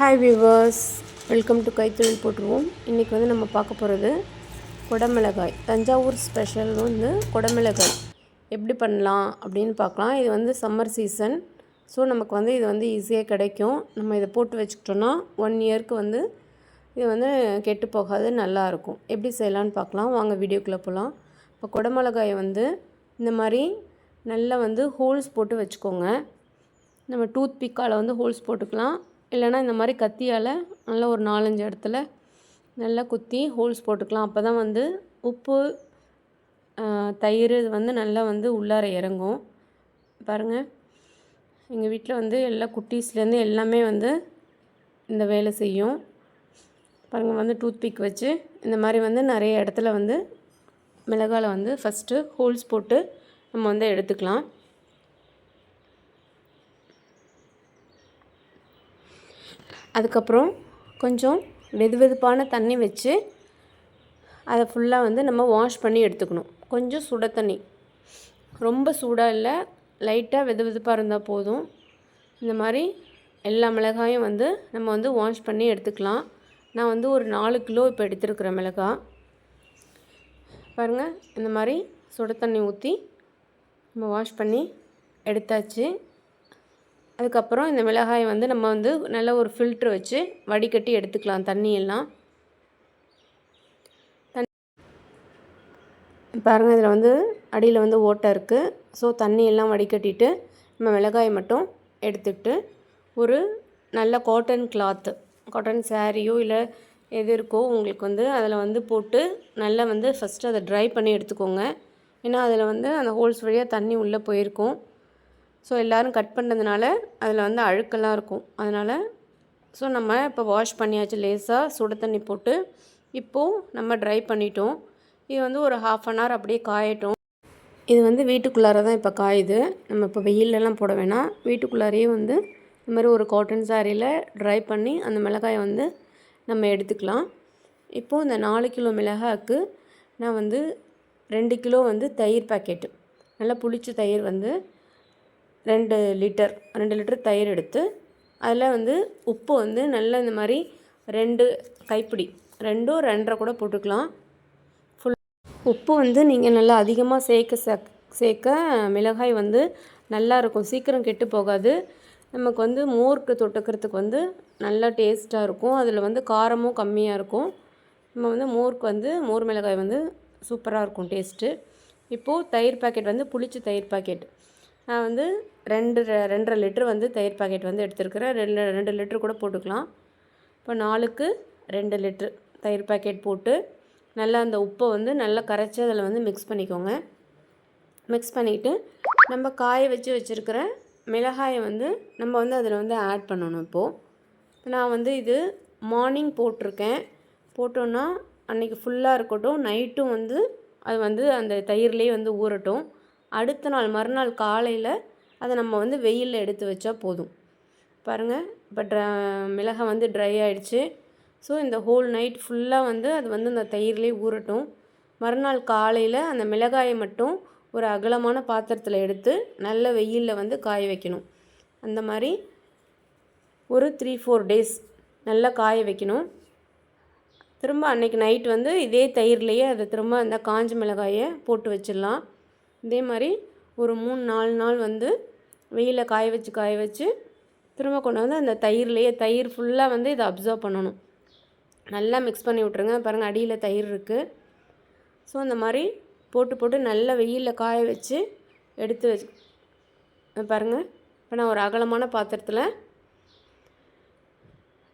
Hi viewers welcome to கைத்தொழில் போட்டுருவோம் இன்றைக்கி வந்து நம்ம பார்க்க போகிறது குடமிளகாய். தஞ்சாவூர் ஸ்பெஷல் வந்து குடமிளகாய். எப்படி பண்ணலாம் அப்படின்னு பார்க்கலாம். இது வந்து சம்மர் சீசன் ஸோ நமக்கு வந்து இது வந்து ஈஸியாக கிடைக்கும். நம்ம இதை போட்டு வச்சுக்கிட்டோன்னா ஒன் இயர்க்கு வந்து இது வந்து கெட்டு போகாது நல்லாயிருக்கும் எப்படி செய்யலான்னு பார்க்கலாம். வாங்க வீடியோக்குள்ளே போகலாம் இப்போ குடமிளகாயை வந்து இந்த மாதிரி நல்லா வந்து ஹோல்ஸ் போட்டு வச்சுக்கோங்க. நம்ம டூத் பிக்கால் வந்து ஹோல்ஸ் போட்டுக்கலாம். இல்லைனா இந்த மாதிரி கத்தியால் நல்லா ஒரு நாலஞ்சு இடத்துல நல்லா குத்தி ஹோல்ஸ் போட்டுக்கலாம். அப்போ தான் வந்து உப்பு தயிர் இது வந்து நல்லா வந்து உள்ளார இறங்கும். பாருங்கள் எங்கள் வீட்டில் வந்து எல்லா குட்டீஸ்லேருந்து எல்லாமே வந்து இந்த வேலை செய்யும். பாருங்கள் வந்து டூத் பிக் வச்சு இந்த மாதிரி வந்து நிறைய இடத்துல வந்து மிளகாவில் வந்து ஃபஸ்ட்டு ஹோல்ஸ் போட்டு நம்ம வந்து எடுத்துக்கலாம். அதுக்கப்புறம் கொஞ்சம் வெது வெதுப்பான தண்ணி வச்சு அதை ஃபுல்லாக வந்து நம்ம வாஷ் பண்ணி எடுத்துக்கணும். கொஞ்சம் சுட தண்ணி. ரொம்ப சூடாக இல்லை லைட்டாக வெது வெதுப்பாக இருந்தால் போதும். இந்த மாதிரி எல்லா மிளகாயும் வந்து நம்ம வந்து வாஷ் பண்ணி எடுத்துக்கலாம். நான் வந்து ஒரு நாலு கிலோ இப்போ எடுத்துருக்குறேன் மிளகாய் பாருங்கள் இந்த மாதிரி சுட தண்ணி ஊற்றி நம்ம வாஷ் பண்ணி எடுத்தாச்சு. அதுக்கப்புறம் இந்த மிளகாயை வந்து நம்ம வந்து நல்ல ஒரு ஃபில்ட்ரு வச்சு வடிகட்டி எடுத்துக்கலாம் தண்ணியெல்லாம். தண்ணி பாருங்கள் இதில் வந்து அடியில் வந்து ஓட்டை இருக்குது ஸோ தண்ணியெல்லாம் வடிகட்டிட்டு நம்ம மிளகாயை மட்டும் எடுத்துக்கிட்டு ஒரு நல்ல காட்டன் கிளாத்து காட்டன் சாரியோ இல்லை எது இருக்கோ உங்களுக்கு வந்து அதில் வந்து போட்டு நல்லா வந்து ஃபஸ்ட்டு அதை ட்ரை பண்ணி எடுத்துக்கோங்க. ஏன்னா அதில் வந்து அந்த ஹோல்ஸ் வழியாக தண்ணி உள்ளே போயிருக்கும். ஸோ எல்லோரும் கட் பண்ணதுனால அதில் வந்து அழுக்கெல்லாம் இருக்கும். அதனால் ஸோ நம்ம இப்போ வாஷ் பண்ணியாச்சு லேசாக சுட தண்ணி போட்டு இப்போது நம்ம ட்ரை பண்ணிட்டோம். இது வந்து ஒரு ஹாஃப் அன் ஹவர் அப்படியே காயட்டும். இது வந்து வீட்டுக்குள்ளார தான் இப்போ காயுது. நம்ம இப்போ வெயிலெலாம் போட வேணாம். வீட்டுக்குள்ளாரையே வந்து இந்த மாதிரி ஒரு காட்டன் சாரியில் ட்ரை பண்ணி அந்த மிளகாயை வந்து நம்ம எடுத்துக்கலாம். இப்போது இந்த நாலு கிலோ மிளகாய்க்கு நான் வந்து ரெண்டு கிலோ வந்து தயிர் பாக்கெட்டு நல்லா புளிச்ச தயிர் வந்து ரெண்டு லிட்டர் ரெண்டு லிட்டர் தயிர் எடுத்து அதில் வந்து உப்பு வந்து நல்லா இந்த மாதிரி ரெண்டு கைப்பிடி ரெண்டும் ரெண்டரை கூட போட்டுக்கலாம். ஃபுல் உப்பு வந்து நீங்கள் நல்லா அதிகமாக சேர்க்க சேர்க்க சேர்க்க மிளகாய் வந்து நல்லா இருக்கும். சீக்கிரம் கெட்டு போகாது. நமக்கு வந்து மோருக்கு தொட்டுக்கிறதுக்கு வந்து நல்லா டேஸ்ட்டாக இருக்கும். அதில் வந்து காரமும் கம்மியாக இருக்கும். நம்ம வந்து மோருக்கு வந்து மோர் மிளகாய் வந்து சூப்பராக இருக்கும் டேஸ்ட்டு இப்போது தயிர் பாக்கெட் வந்து புளிச்ச தயிர் பாக்கெட் நான் வந்து ரெண்டு ரெண்டரை லிட்ரு வந்து தயிர் பாக்கெட் வந்து எடுத்துருக்கிறேன். ரெண்டு ரெண்டு லிட்ரு கூட போட்டுக்கலாம். இப்போ நாலுக்கு ரெண்டு லிட்ரு தயிர் பாக்கெட் போட்டு நல்லா அந்த உப்பை வந்து நல்லா கரைச்சி அதில் வந்து மிக்ஸ் பண்ணிக்கோங்க. மிக்ஸ் பண்ணிவிட்டு நம்ம காய வச்சு வச்சுருக்கிற மிளகாயை வந்து நம்ம வந்து அதில் வந்து ஆட் பண்ணணும் இப்போது நான் வந்து இது மார்னிங் போட்டிருக்கேன். போட்டோன்னா அன்றைக்கி ஃபுல்லாக இருக்கட்டும். நைட்டும் வந்து அது வந்து அந்த தயிர்லேயே வந்து ஊறட்டும். அடுத்த நாள் மறுநாள் காலையில் அதை நம்ம வந்து வெயிலில் எடுத்து வச்சா போதும். பாருங்கள் இப்போ ட்ர மிளகாய் வந்து ட்ரை ஆகிடுச்சு ஸோ இந்த ஹோல் நைட் ஃபுல்லாக வந்து அது வந்து அந்த தயிர்லேயே ஊறட்டும். மறுநாள் காலையில் அந்த மிளகாயை மட்டும் ஒரு அகலமான பாத்திரத்தில் எடுத்து நல்ல வெயிலில் வந்து காய வைக்கணும். அந்த மாதிரி ஒரு த்ரீ ஃபோர் டேஸ் நல்லா காய வைக்கணும். திரும்ப அன்னைக்கு நைட் வந்து இதே தயிர்லேயே அதை திரும்ப அந்த காஞ்ச மிளகாயை போட்டு வச்சிடலாம். இதே மாதிரி ஒரு மூணு நாலு நாள் வந்து வெயிலில் காய வச்சு காய வச்சு திரும்ப கொண்டு வந்து அந்த தயிர்லேயே தயிர் ஃபுல்லாக வந்து இதை அப்சர்வ் பண்ணணும். நல்லா மிக்ஸ் பண்ணி விட்ருங்க பாருங்கள் அடியில் தயிர் இருக்குது ஸோ அந்த மாதிரி போட்டு போட்டு நல்லா வெயிலில் காய வச்சு எடுத்து வச்சு பாருங்கள் இப்போ நான் ஒரு அகலமான பாத்திரத்தில்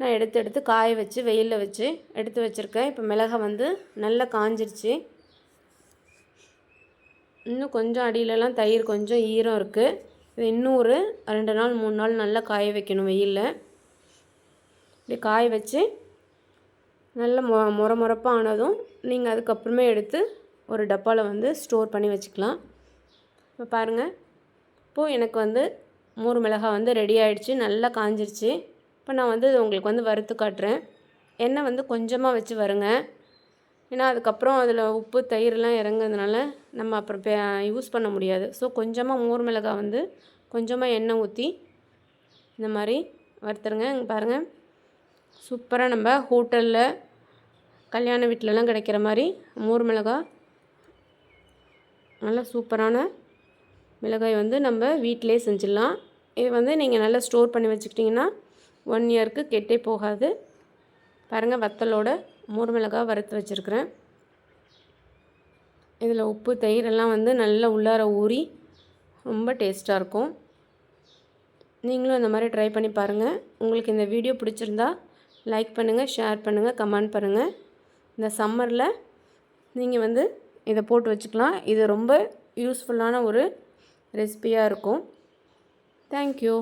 நான் எடுத்து எடுத்து காய வச்சு வெயிலில் வச்சு எடுத்து வச்சுருக்கேன். இப்போ மிளகாய் வந்து நல்லா காஞ்சிருச்சு. இன்னும் கொஞ்சம் அடியிலலாம் தயிர் கொஞ்சம் ஈரம் இருக்குது இது இன்னும் ஒரு ரெண்டு நாள் மூணு நாள் நல்லா காய வைக்கணும் வெயிலில். இப்படி காய வச்சு நல்ல மொ முற முறப்பாக ஆனதும் நீங்கள் அதுக்கப்புறமே எடுத்து ஒரு டப்பாவில் வந்து ஸ்டோர் பண்ணி வச்சுக்கலாம். இப்போ பாருங்கள் இப்போது எனக்கு வந்து மூணு மிளகாய் வந்து ரெடி ஆகிடுச்சு நல்லா காஞ்சிருச்சு. இப்போ நான் வந்து உங்களுக்கு வந்து வறுத்து காட்டுறேன். எண்ணெய் வந்து கொஞ்சமாக வச்சு வருங்க. ஏன்னா அதுக்கப்புறம் அதில் உப்பு தயிர்லாம் இறங்குறதுனால நம்ம அப்புறம் பே யூஸ் பண்ண முடியாது. ஸோ கொஞ்சமாக மோர் மிளகாய் வந்து கொஞ்சமாக எண்ணெய் ஊற்றி இந்த மாதிரி வறுத்துருங்க. இங்கே பாருங்கள் சூப்பராக நம்ம ஹோட்டலில் கல்யாண வீட்டிலலாம் கிடைக்கிற மாதிரி மோர் மிளகாய் நல்ல சூப்பரான மிளகாய் வந்து நம்ம வீட்டிலே செஞ்சிடலாம். இது வந்து நீங்கள் நல்லா ஸ்டோர் பண்ணி வச்சுக்கிட்டிங்கன்னா ஒன் இயருக்கு கெட்டே போகாது. பாருங்கள் வத்தலோட மோர் மிளகாய் வறுத்து வச்சுருக்கிறேன். இதில் உப்பு தயிரெல்லாம் வந்து நல்லா உள்ளார ஊறி ரொம்ப டேஸ்ட்டாக இருக்கும். நீங்களும் இந்த மாதிரி ட்ரை பண்ணி பாருங்கள் உங்களுக்கு இந்த வீடியோ பிடிச்சிருந்தா லைக் பண்ணுங்கள் ஷேர் பண்ணுங்கள் கமெண்ட் பண்ணுங்கள் இந்த சம்மரில் நீங்கள் வந்து இதை போட்டு வச்சுக்கலாம். இது ரொம்ப யூஸ்ஃபுல்லான ஒரு ரெசிபியாக இருக்கும். தேங்க்யூ.